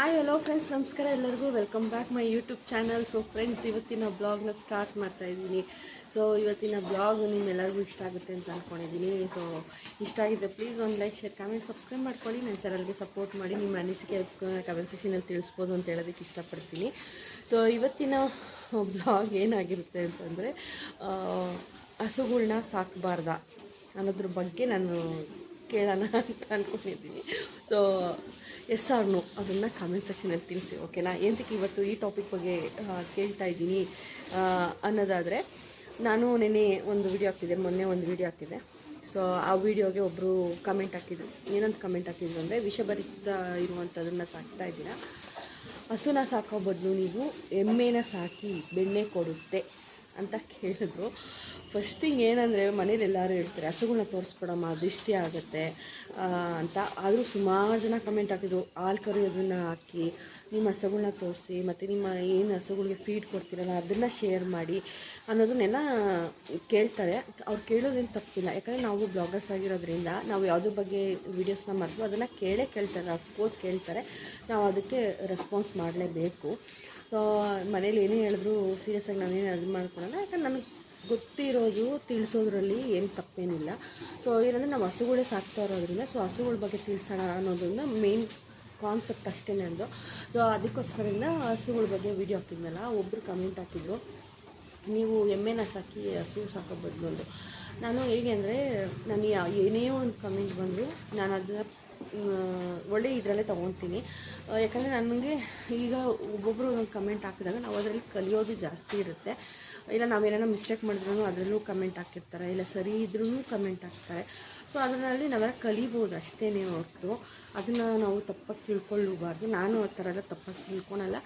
Hi hello friends ನಮಸ್ಕಾರ ಎಲ್ಲರಿಗೂ. Welcome back my YouTube channel so friends ಇವತ್ತಿನ ಬ್ಲಾಗ್ನ ಸ್ಟಾರ್ಟ್ ಮಾಡ್ತಾ ಇದ್ದೀನಿ. ಸೊ ಇವತ್ತಿನ ಬ್ಲಾಗ್ ನಿಮ್ಮೆಲ್ಲರಿಗೂ ಇಷ್ಟ ಆಗುತ್ತೆ ಅಂತ ಅಂದ್ಕೊಂಡಿದ್ದೀನಿ ಸೊ ಇಷ್ಟ ಆಗಿದೆ ಪ್ಲೀಸ್ ಒಂದು ಲೈಕ್ ಶೇರ್ ಕಾಮೆಂಟ್ ಸಬ್ಸ್ಕ್ರೈಬ್ ಮಾಡ್ಕೊಳ್ಳಿ. ನನ್ನ ಚಾನಲ್ಗೆ ಸಪೋರ್ಟ್ ಮಾಡಿ ನಿಮ್ಮ ಅನಿಸಿಕೆ ಕಮೆಂಟ್ ಸೆಕ್ಷನಲ್ಲಿ ತಿಳಿಸ್ಬೋದು ಅಂತ ಹೇಳೋದಕ್ಕೆ ಇಷ್ಟಪಡ್ತೀನಿ. ಸೊ ಇವತ್ತಿನ ಬ್ಲಾಗ್ ಏನಾಗಿರುತ್ತೆ ಅಂತಂದರೆ ಹಸುಗಳ್ನ ಸಾಕಬಾರ್ದ ಅನ್ನೋದ್ರ ಬಗ್ಗೆ ನಾನು ಕೇಳೋಣ ಅಂತ ಅಂದ್ಕೊಂಡಿದ್ದೀನಿ ಸೊ ಎಸ್ ಆರ್ ನೋ, ಅದನ್ನು ಕಾಮೆಂಟ್ ಸೆಕ್ಷನಲ್ಲಿ ತಿಳಿಸಿ ಓಕೆನಾ ಏನಕ್ಕೆ ಇವತ್ತು ಈ ಟಾಪಿಕ್ ಬಗ್ಗೆ ಕೇಳ್ತಾ ಇದ್ದೀನಿ. ಅನ್ನೋದಾದರೆ, ನಾನು ನೆನ್ನೆ ಒಂದು ವಿಡಿಯೋ ಹಾಕ್ತಿದ್ದೆ, ಮೊನ್ನೆ ಒಂದು ವಿಡಿಯೋ ಹಾಕಿದ್ದೆ ಸೊ ಆ ವಿಡಿಯೋಗೆ ಒಬ್ಬರು ಕಮೆಂಟ್ ಹಾಕಿದ್ರು. ಏನಂತ ಕಮೆಂಟ್ ಹಾಕಿದ್ರು ಅಂದರೆ, ವಿಷಭರಿತ ಇರುವಂಥದ್ದನ್ನು ಸಾಕ್ತಾ ಇದ್ದೀರಾ? ಹಸುನ ಸಾಕೋ ಬದಲು ನೀವು ಎಮ್ಮೆನ ಸಾಕಿ ಬೆಣ್ಣೆ ಕೊಡುತ್ತೆ. ಅಂತ ಕೇಳಿದ್ರು. ಫಸ್ಟ್ ಥಿಂಗ್ ಏನಂದರೆ ಮನೇಲಿ ಎಲ್ಲರೂ ಹೇಳ್ತಾರೆ ಹಸುಗಳನ್ನ ತೋರಿಸ್ಬಿಡಮ್ಮ, ದೃಷ್ಟಿ ಆಗುತ್ತೆ ಅಂತ. ಆದರೂ ಸುಮಾರು ಜನ ಕಮೆಂಟ್ ಹಾಕಿದ್ರು. ಹಾಲು ಕರೆಯೋದನ್ನು ಹಾಕಿ, ನಿಮ್ಮ ಹಸುಗಳನ್ನ ತೋರಿಸಿ, ಮತ್ತು ನಿಮ್ಮ ಏನು ಹಸುಗಳಿಗೆ ಫೀಡ್ ಕೊಡ್ತೀರಲ್ಲ, ಅದನ್ನು ಶೇರ್ ಮಾಡಿ ಅನ್ನೋದನ್ನೆಲ್ಲ ಕೇಳ್ತಾರೆ. ಅವ್ರು ಕೇಳೋದೇನು ತಪ್ಪಿಲ್ಲ. ಯಾಕಂದರೆ ನಾವು ಬ್ಲಾಗರ್ಸ್ ಆಗಿರೋದ್ರಿಂದ ನಾವು ಯಾವುದ್ರ ಬಗ್ಗೆ ವೀಡಿಯೋಸ್ನ ಮಾಡಿದ್ವು ಅದನ್ನು ಕೇಳೇ ಕೇಳ್ತಾರೆ. ಅಫ್ಕೋರ್ಸ್ ಕೇಳ್ತಾರೆ. ನಾವು ಅದಕ್ಕೆ ರೆಸ್ಪಾನ್ಸ್ ಮಾಡಲೇಬೇಕು. ಸೊ ಮನೇಲಿ ಏನೇ ಹೇಳಿದ್ರು ಸೀರಿಯಸ್ಸಾಗಿ ನಾನೇನು ಅದು ಮಾಡ್ಕೊಳಲ್ಲ. ಯಾಕಂದ್ರೆ ನನಗೆ ಗೊತ್ತಿರೋದು ತಿಳಿಸೋದ್ರಲ್ಲಿ ಏನು ತಪ್ಪೇನಿಲ್ಲ. ಸೊ ಏನಂದರೆ ನಾವು ಹಸುಗಳೇ ಸಾಕ್ತಾ ಇರೋದ್ರಿಂದ ಸೊ ಹಸುಗಳ ಬಗ್ಗೆ ತಿಳಿಸೋಣ ಅನ್ನೋದನ್ನ ಮೇನ್ ಕಾನ್ಸೆಪ್ಟ್ ಅಷ್ಟೇ ನಂದು ಸೊ ಅದಕ್ಕೋಸ್ಕರದಿಂದ ಹಸುಗಳ ಬಗ್ಗೆ ವೀಡಿಯೋ ಹಾಕಿದ್ನಲ್ಲ ಒಬ್ಬರು ಕಮೆಂಟ್ ಹಾಕಿದ್ರು. ನೀವು ಎಮ್ಮೆನ ಸಾಕಿ ಹಸು ಸಾಕೋ ಬದಲು ನಾನು ಹೇಗೆ ಅಂದರೆ ನನಗೆ ಏನೇ ಒಂದು ಕಮೆಂಟ್ ಬಂದರೂ, ನಾನು ಅದನ್ನ ಒಳ್ಳೆ ಇದರಲ್ಲೇ ತೊಗೊತೀನಿ. ಯಾಕಂದರೆ ನನಗೆ ಈಗ ಒಬ್ಬೊಬ್ಬರು ಒಂದು ಕಮೆಂಟ್ ಹಾಕಿದಾಗ ನಾವು ಅದರಲ್ಲಿ ಕಲಿಯೋದು ಜಾಸ್ತಿ ಇರುತ್ತೆ. ಇಲ್ಲ ನಾವೇನೋ ಮಿಸ್ಟೇಕ್ ಮಾಡಿದ್ರು ಅದರಲ್ಲೂ ಕಮೆಂಟ್ ಹಾಕಿರ್ತಾರೆ. ಇಲ್ಲ, ಸರಿ ಇದ್ರೂ ಕಮೆಂಟ್ ಹಾಕ್ತಾರೆ. ಸೊ ಅದರಲ್ಲಿ ನಾವೆಲ್ಲ ಕಲಿಬೋದು ಅಷ್ಟೇ ಹೊರತು. ಅದನ್ನು ನಾವು ತಪ್ಪಾಗಿ ತಿಳ್ಕೊಳ್ಳಬಾರ್ದು. ನಾನು ಆ ಥರ ಎಲ್ಲ ತಪ್ಪಾಗಿ ತಿಳ್ಕೊಳಲ್ಲ.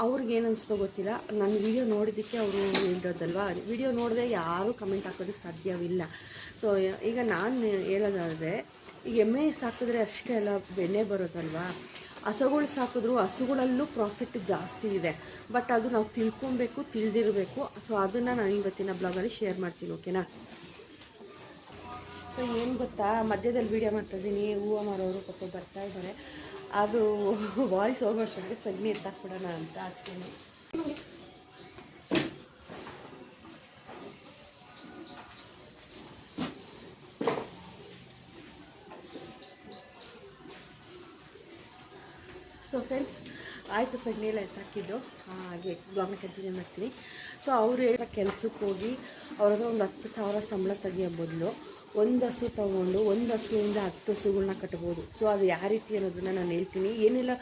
ಅವ್ರಿಗೆ ಏನು ಅನಿಸ್ತೋ ಗೊತ್ತಿಲ್ಲ. ನನ್ನ ವಿಡಿಯೋ ನೋಡಿದ್ದಕ್ಕೆ ಅವರು ಹೇಳಿರೋದಲ್ವಾ ವಿಡಿಯೋ ನೋಡಿದ್ರೆ ಯಾರೂ ಕಮೆಂಟ್ ಹಾಕೋದಕ್ಕೆ ಸಾಧ್ಯವಿಲ್ಲ. ಸೊ ಈಗ ನಾನು ಹೇಳೋದಾದರೆ ಈಗ ಎಮ್ಮೆ ಸಾಕಿದ್ರೆ ಅಷ್ಟೇ ಅಲ್ಲ, ಬೆಣ್ಣೆ ಬರೋದಲ್ವಾ ಹಸುಗಳು ಸಾಕಿದ್ರು ಹಸುಗಳಲ್ಲೂ ಪ್ರಾಫಿಟ್ ಜಾಸ್ತಿ ಇದೆ. ಬಟ್ ಅದು ನಾವು ತಿಳ್ಕೊಬೇಕು, ತಿಳಿದಿರಬೇಕು. ಸೊ ಅದನ್ನು ನಾನು ಇವತ್ತಿನ ಬ್ಲಾಗಲ್ಲಿ ಶೇರ್ ಮಾಡ್ತೀನಿ ಓಕೆನಾ ಸೊ ಏನು ಗೊತ್ತಾ? ಮಧ್ಯದಲ್ಲಿ ವೀಡಿಯೋ ಮಾಡ್ತಾಯಿದ್ದೀನಿ ಹೂವು ಮಾರೋರು ಪಾಪ ಬರ್ತಾ ಇದ್ದಾರೆ ಅದು ವಾಯ್ಸ್ ಹೋಗೋ ಅಷ್ಟೊತ್ತಿಗೆ ಸಗಣಿ ಎತ್ತಾಕ್ಬಿಡೋಣ ಅಂತ ಅಷ್ಟೇ ಸೊ ಫ್ರೆಂಡ್ಸ್ ಆಯಿತು ಸಗಣಿ ಅಂತ ಹಾಕಿದ್ದು. ಹಾಗೆ ಗೌರ್ಮೆಂಟ್ ಕಂಟಿನ್ಯೂ ಮಾಡ್ತೀನಿ. ಸೊ ಅವರು ಹೇಳೋ ಕೆಲಸಕ್ಕೆ ಹೋಗಿ ಅವ್ರದ್ದು ಒಂದು ಹತ್ತು ಸಾವಿರ ಸಂಬಳ ತೆಗಿಯೋ ಬದಲು ಒಂದು ಹಸು ತೊಗೊಂಡು ಒಂದು ಹಸುವಿಂದ ಹತ್ತು ಹಸುಗಳನ್ನ ಕಟ್ಬೋದು. ಸೊ ಅದು ಯಾವ ರೀತಿ ಅನ್ನೋದನ್ನು ನಾನು ಹೇಳ್ತೀನಿ. ಏನೆಲ್ಲ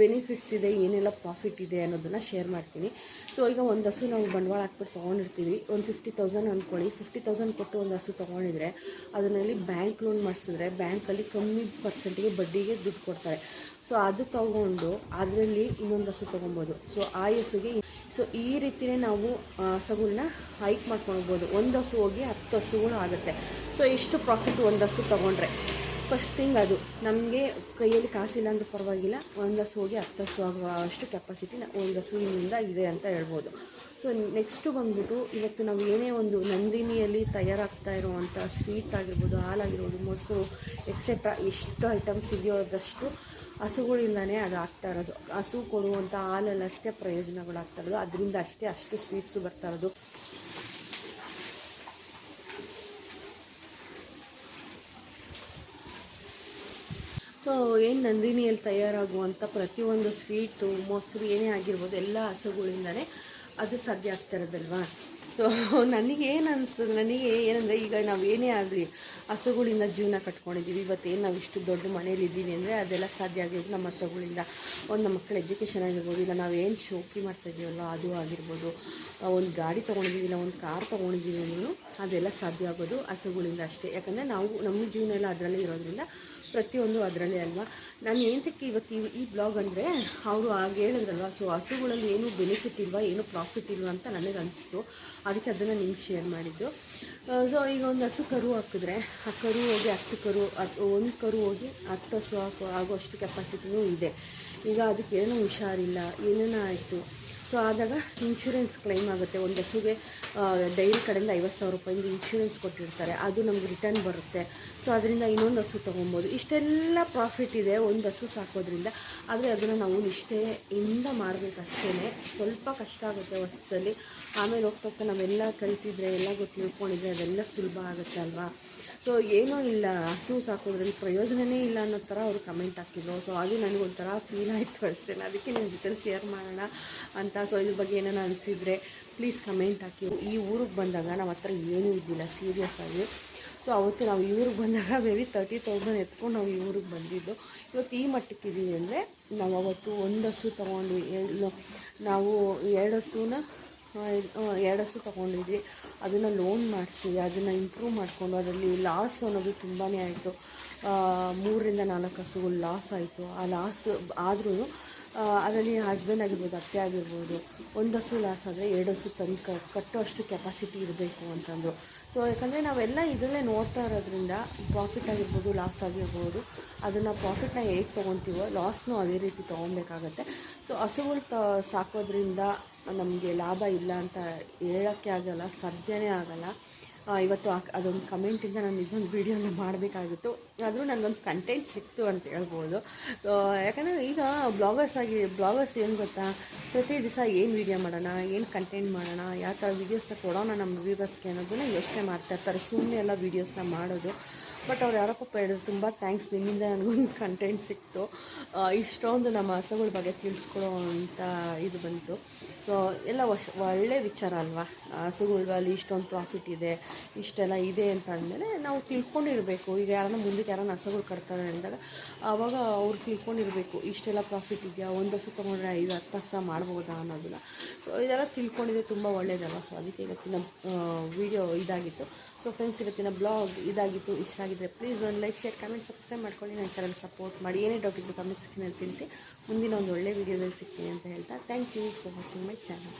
ಬೆನಿಫಿಟ್ಸ್ ಇದೆ, ಏನೆಲ್ಲ ಪ್ರಾಫಿಟ್ ಇದೆ ಅನ್ನೋದನ್ನು ಶೇರ್ ಮಾಡ್ತೀನಿ. ಸೊ ಈಗ ಒಂದು ಹಸು ನಾವು ಬಂಡವಾಳ ಹಾಕ್ಬಿಟ್ಟು ತೊಗೊಂಡಿರ್ತೀವಿ. ಒಂದು ಫಿಫ್ಟಿ ತೌಸಂಡ್ ಅಂದ್ಕೊಳ್ಳಿ ಫಿಫ್ಟಿ ತೌಸಂಡ್ ಕೊಟ್ಟು ಒಂದು ಹಸು ತೊಗೊಂಡಿದ್ರೆ ಅದರಲ್ಲಿ ಬ್ಯಾಂಕ್ ಲೋನ್ ಮಾಡಿಸಿದ್ರೆ ಬ್ಯಾಂಕಲ್ಲಿ ಕಮ್ಮಿ ಪರ್ಸೆಂಟಿಗೆ ಬಡ್ಡಿಗೆ ದುಡ್ಡು ಕೊಡ್ತಾರೆ. ಸೊ ಅದು ತಗೊಂಡು ಅದರಲ್ಲಿ ಇನ್ನೊಂದು ಹಸು ತೊಗೊಬೋದು. ಸೊ ಆ ಹಸುಗೆ ಸೊ ಈ ರೀತಿಯೇ ನಾವು ಹಸುಗಳನ್ನ ಹಸುಗಳ್ನ ಹೈಕ್ ಮಾಡ್ಕೊಳ್ಬೋದು ಒಂದು ಹಸು ಹೋಗಿ ಹತ್ತು ಹಸುಗಳು ಆಗುತ್ತೆ. ಸೊ ಎಷ್ಟು ಪ್ರಾಫಿಟ್ ಒಂದು ಹಸು ತೊಗೊಂಡ್ರೆ. ಫಸ್ಟ್ ಥಿಂಗ್ ಅದು, ನಮಗೆ ಕೈಯಲ್ಲಿ ಕಾಸಿಲ್ಲ ಅಂದ್ರೂ ಪರವಾಗಿಲ್ಲ. ಒಂದು ಹಸು ಹೋಗಿ ಹತ್ತು ಹಸು ಆಗುವ ಅಷ್ಟು ಕೆಪಾಸಿಟಿ ಒಂದು ಹಸುವಿನಿಂದ ಇದೆ ಅಂತ ಹೇಳ್ಬೋದು. ಸೊ ನೆಕ್ಸ್ಟು ಬಂದ್ಬಿಟ್ಟು ಇವತ್ತು ನಾವು ಏನೇ ಒಂದು ನಂದಿನಿಯಲ್ಲಿ ತಯಾರಾಗ್ತಾ ಇರುವಂಥ ಸ್ವೀಟ್ ಆಗಿರ್ಬೋದು, ಹಾಲಾಗಿರ್ಬೋದು, ಮೊಸರು ಎಕ್ಸೆಟ್ರಾ ಎಷ್ಟು ಐಟಮ್ಸ್ ಇದೆಯೋದಷ್ಟು ಹಸುಗಳಿಂದನೇ ಅದು ಆಗ್ತಾ ಇರೋದು. ಹಸು ಕೊಡುವಂಥ ಹಾಲಲ್ಲಿ ಅಷ್ಟೇ ಪ್ರಯೋಜನಗಳಾಗ್ತಾ ಇರೋದು. ಅದರಿಂದ ಅಷ್ಟೇ ಅಷ್ಟು ಸ್ವೀಟ್ಸು ಬರ್ತಾ ಇರೋದು. ಸೊ ಏನು ನಂದಿನಿಯಲ್ಲಿ ತಯಾರಾಗುವಂಥ ಪ್ರತಿಯೊಂದು ಸ್ವೀಟು ಮೊಸರು ಏನೇ ಆಗಿರ್ಬೋದು, ಎಲ್ಲ ಹಸುಗಳಿಂದನೇ ಅದು ಸಾಧ್ಯ ಆಗ್ತಾ ಇರೋದಲ್ವಾ? ಸೊ ನನಗೆ ಏನು ಅನಿಸ್ತದೆ ನನಗೆ ಏನಂದರೆ ಈಗ ನಾವು ಏನೇ ಆಗಲಿ ಹಸುಗಳಿಂದ ಜೀವನ ಕಟ್ಕೊಂಡಿದ್ದೀವಿ ಇವತ್ತೇನು ನಾವು ಇಷ್ಟು ದೊಡ್ಡ ಮನೇಲಿ ಇದ್ದೀವಿ ಅಂದರೆ ಅದೆಲ್ಲ ಸಾಧ್ಯ ಆಗಿರೋದು ನಮ್ಮ ಹಸುಗಳಿಂದ. ಒಂದು ನಮ್ಮ ಮಕ್ಕಳ ಎಜುಕೇಷನ್ ಆಗಿರ್ಬೋದು, ಇಲ್ಲ ನಾವು ಏನು ಶೋಕಿ ಮಾಡ್ತಾಯಿದ್ದೀವಲ್ಲ ಅದು ಆಗಿರ್ಬೋದು. ಒಂದು ಗಾಡಿ ತೊಗೊಂಡಿದ್ದೀವಿ ಇಲ್ಲ ಒಂದು ಕಾರ್ ತೊಗೊಂಡಿದ್ದೀವಿ ಅಂದ್ರೂ ಅದೆಲ್ಲ ಸಾಧ್ಯ ಆಗೋದು ಹಸುಗಳಿಂದ ಅಷ್ಟೇ. ಯಾಕಂದರೆ ನಾವು, ನಮ್ಮ ಜೀವನ ಎಲ್ಲ ಅದರಲ್ಲೇ ಇರೋದ್ರಿಂದ ಪ್ರತಿಯೊಂದು ಅದರಲ್ಲೇ ಅಲ್ವಾ? ನಾನು ಏನಕ್ಕೆ ಇವತ್ತು ಈ ಈ ಬ್ಲಾಗ್ ಅಂದರೆ, ಅವರು ಆಗ ಹೇಳಿದ್ರಲ್ವ ಸೊ ಹಸುಗಳಲ್ಲಿ ಏನು ಬೆನಿಫಿಟ್ ಇಲ್ವಾ, ಏನು ಪ್ರಾಫಿಟ್ ಇಲ್ವಾ ಅಂತ ನನಗೆ ಅನಿಸ್ತು. ಅದಕ್ಕೆ ಅದನ್ನು ನಿಮ್ಗೆ ಶೇರ್ ಮಾಡಿದ್ದು. ಸೊ ಈಗ ಒಂದು ಹಸು ಕರು ಹಾಕಿದ್ರೆ, ಆ ಕರು ಹೋಗಿ ಹತ್ತು ಕರು ಒಂದು ಕರು ಹೋಗಿ ಹತ್ತು ಹಸು ಹಾಕೋ ಆಗೋಷ್ಟು ಕೆಪಾಸಿಟಿನೂ ಇದೆ. ಈಗ ಅದಕ್ಕೆ ಏನೂ ಹುಷಾರಿಲ್ಲ, ಏನೇನೋ ಆಯಿತು. ಸೊ ಆದಾಗ ಇನ್ಶೂರೆನ್ಸ್ ಕ್ಲೈಮ್ ಆಗುತ್ತೆ. ಒಂದು ಹಸುಗೆ ಡೈರಿ ಕಡೆಯಿಂದ ಐವತ್ತು ಸಾವಿರ ರೂಪಾಯಿಂದ ಇನ್ಶೂರೆನ್ಸ್ ಕೊಟ್ಟಿರ್ತಾರೆ. ಅದು ನಮ್ಗೆ ರಿಟರ್ನ್ ಬರುತ್ತೆ. ಸೊ ಅದರಿಂದ ಇನ್ನೊಂದು ಹಸು ತೊಗೊಬೋದು. ಇಷ್ಟೆಲ್ಲ ಪ್ರಾಫಿಟ್ ಇದೆ ಒಂದು ಹಸು ಸಾಕೋದ್ರಿಂದ. ಆದರೆ ಅದನ್ನು ನಾವು ನಿಷ್ಠೆಯಿಂದ ಮಾಡಬೇಕಷ್ಟೇ ಸ್ವಲ್ಪ ಕಷ್ಟ ಆಗುತ್ತೆ ಹೊಸದಲ್ಲಿ. ಆಮೇಲೆ ಹೋಗ್ತಾ ನಾವೆಲ್ಲ ಕಲಿತಿದ್ರೆ, ಎಲ್ಲ ಗೊತ್ತು ತಿಳ್ಕೊಂಡಿದ್ರೆ ಅದೆಲ್ಲ ಸುಲಭ ಆಗುತ್ತೆ ಅಲ್ವಾ? ಸೊ ಏನೂ ಇಲ್ಲ. ಹಸು ಸಾಕೋದ್ರಲ್ಲಿ ಪ್ರಯೋಜನವೇ ಇಲ್ಲ ಅನ್ನೋ ಥರ ಅವರು ಕಮೆಂಟ್ ಹಾಕಿದ್ರು. ಸೊ ಅದು ನನಗೊಂಥರ ಫೀಲ್ ಆಯಿತು ಅಷ್ಟೇ. ಅದಕ್ಕೆ ನಿಮ್ಮ ಜೊತೆ ಶೇರ್ ಮಾಡೋಣ ಅಂತ. ಸೊ ಇದ್ರ ಬಗ್ಗೆ ಏನಾನ ಅನಿಸಿದರೆ ಪ್ಲೀಸ್ ಕಮೆಂಟ್ ಹಾಕಿ. ಈ ಊರಿಗೆ ಬಂದಾಗ ನಮ್ಮ ಹತ್ರ ಏನೂ ಇದ್ದಿಲ್ಲ ಸೀರಿಯಸ್ ಆಗಿ. ಸೊ ಅವತ್ತು ನಾವು ಈ ಊರಿಗೆ ಬಂದಾಗ ಬೇಬಿ ತರ್ಟಿ ತೌಸಂಡ್ ಎತ್ಕೊಂಡು ನಾವು ಈ ಊರಿಗೆ ಬಂದಿದ್ದು. ಇವತ್ತು ಈ ಮಟ್ಟಕ್ಕೆ ಇದ್ದೀವಿ ಅಂದರೆ ನಾವು ಅವತ್ತು ಒಂದು ಹಸು ತೊಗೊಂಡು ನಾವು ಎರಡು ಹಸುನ ಎರಡು ಹಸು ತೊಗೊಂಡಿದ್ವಿ. ಅದನ್ನು ಲೋನ್ ಮಾಡಿಸಿ, ಅದನ್ನು ಇಂಪ್ರೂವ್ ಮಾಡಿಕೊಂಡು ಅದರಲ್ಲಿ ಲಾಸ್ ಅನ್ನೋದು ತುಂಬಾ ಆಯಿತು. ಮೂರರಿಂದ ನಾಲ್ಕು ಹಸುಗಳು ಲಾಸ್ ಆಯಿತು. ಆ ಲಾಸ್ ಆದರೂ ಅದರಲ್ಲಿ ಹಸ್ಬೆಂಡ್ ಆಗಿರ್ಬೋದು, ಅತ್ತೆ ಆಗಿರ್ಬೋದು, ಒಂದು ಹಸು ಲಾಸ್ ಆದರೆ ಎರಡು ಹಸು ತಂದು ಕ ಕಟ್ಟೋಷ್ಟು ಕೆಪಾಸಿಟಿ ಇರಬೇಕು ಅಂತಂದರು. ಸೊ ಯಾಕಂದರೆ ನಾವೆಲ್ಲ ಇದರಲ್ಲೇ ನೋಡ್ತಾ ಇರೋದ್ರಿಂದ ಪ್ರಾಫಿಟ್ ಆಗಿರ್ಬೋದು ಲಾಸ್ ಆಗಿರ್ಬೋದು, ಅದನ್ನು ಪ್ರಾಫಿಟ್ನ ಹೇಗೆ ತೊಗೊತೀವೋ ಲಾಸ್ನೂ ಅದೇ ರೀತಿ ತೊಗೊಬೇಕಾಗತ್ತೆ. ಸೊ ಹಸುಗಳು ತ, ಸಾಕೋದ್ರಿಂದ ನಮಗೆ ಲಾಭ ಇಲ್ಲ ಅಂತ ಹೇಳೋಕ್ಕೆ ಆಗೋಲ್ಲ ಸಾಧ್ಯವೇ ಆಗೋಲ್ಲ. ಇವತ್ತು ಆ ಅದೊಂದು ಕಮೆಂಟಿಂದ ನಾನು ಇದೊಂದು ವೀಡಿಯೋನ ಮಾಡಬೇಕಾಗಿತ್ತು. ಆದರೂ ನನಗೊಂದು ಕಂಟೆಂಟ್ ಸಿಕ್ತು ಅಂತ ಹೇಳ್ಬೋದು. ಯಾಕಂದರೆ ಈಗ ಬ್ಲಾಗರ್ಸ್ ಆಗಿ ಬ್ಲಾಗರ್ಸ್ ಏನು ಗೊತ್ತಾ? ಪ್ರತಿ ದಿವಸ ಏನು ವೀಡಿಯೋ ಮಾಡೋಣ, ಏನು ಕಂಟೆಂಟ್ ಮಾಡೋಣ, ಯಾವ ಥರ ವೀಡಿಯೋಸ್ನ ಕೊಡೋಣ ನಮ್ಮ ವ್ಯೂವರ್ಸ್ಗೆ ಅನ್ನೋದನ್ನ ಯೋಚನೆ ಮಾಡ್ತಾ ಇರ್ತಾರೆ. ಸುಮ್ಮನೆ ಎಲ್ಲ ವೀಡಿಯೋಸ್ನ ಮಾಡೋದು. ಬಟ್ ಅವ್ರು ಯಾರಪ್ಪ ಹೇಳಿದ್ರು, ತುಂಬ ಥ್ಯಾಂಕ್ಸ್ ನಿಮ್ಮಿಂದ ನನಗೊಂದು ಕಂಟೆಂಟ್ ಸಿಕ್ತು. ಇಷ್ಟೊಂದು ನಮ್ಮ ಹಸುಗಳ ಬಗ್ಗೆ ತಿಳಿಸ್ಕೊಡೋ ಅಂತ ಇದು ಬಂತು. ಸೊ ಎಲ್ಲ ವಶ್ ಒಳ್ಳೆ ವಿಚಾರ ಅಲ್ವಾ? ಹಸುಗಳಲ್ಲಿ ಇಷ್ಟೊಂದು ಪ್ರಾಫಿಟ್ ಇದೆ, ಇಷ್ಟೆಲ್ಲ ಇದೆ ಅಂತ ಅಂದಮೇಲೆ ನಾವು ತಿಳ್ಕೊಂಡಿರಬೇಕು. ಈಗ ಯಾರನ್ನ ಮುಂದಕ್ಕೆ ಯಾರನ್ನ ಹಸುಗಳು ಕಟ್ತಾರೆ ಅಂದಾಗ ಆವಾಗ ಅವ್ರು ತಿಳ್ಕೊಂಡಿರಬೇಕು, ಇಷ್ಟೆಲ್ಲ ಪ್ರಾಫಿಟ್ ಇದೆಯಾ? ಒಂದು ಹಸು ತೊಗೊಂಡ್ರೆ ಐದು, ಹತ್ತು ಹಸ ಮಾಡ್ಬೋದಾ ಅನ್ನೋದನ್ನ. ಸೊ ಇದೆಲ್ಲ ತಿಳ್ಕೊಂಡಿದ್ರೆ ತುಂಬ ಒಳ್ಳೆಯದಲ್ಲ ಸೊ ಅದಕ್ಕೆ ಇವತ್ತಿನ ವಿಡಿಯೋ ಇದಾಗಿತ್ತು. ಸೊ ಫ್ರೆಂಡ್ಸ್ ಇವತ್ತಿನ ಬ್ಲಾಗ್ ಇದಾಗಿತ್ತು. ಇಷ್ಟ ಆಗಿದ್ರೆ ಪ್ಲೀಸ್ ಒಂದು ಲೈಕ್ ಶೇರ್ ಕಮೆಂಟ್ ಸಬ್ಸ್ಕ್ರೈಬ್ ಮಾಡ್ಕೊಳ್ಳಿ. ನನ್ನ ಚಾನಲ್ ಸಪೋರ್ಟ್ ಮಾಡಿ. ಏನೇ ಡೌಟ್ ಇದ್ದು ಕಮೆಂಟ್ ಸೆಕ್ಷನಲ್ಲಿ ತಿಳಿಸಿ. ಮುಂದಿನ ಒಂದು ಒಳ್ಳೆ ವಿಡಿಯೋದಲ್ಲಿ ಸಿಗ್ತೀನಿ ಅಂತ ಹೇಳ್ತಾ thank you for watching my channel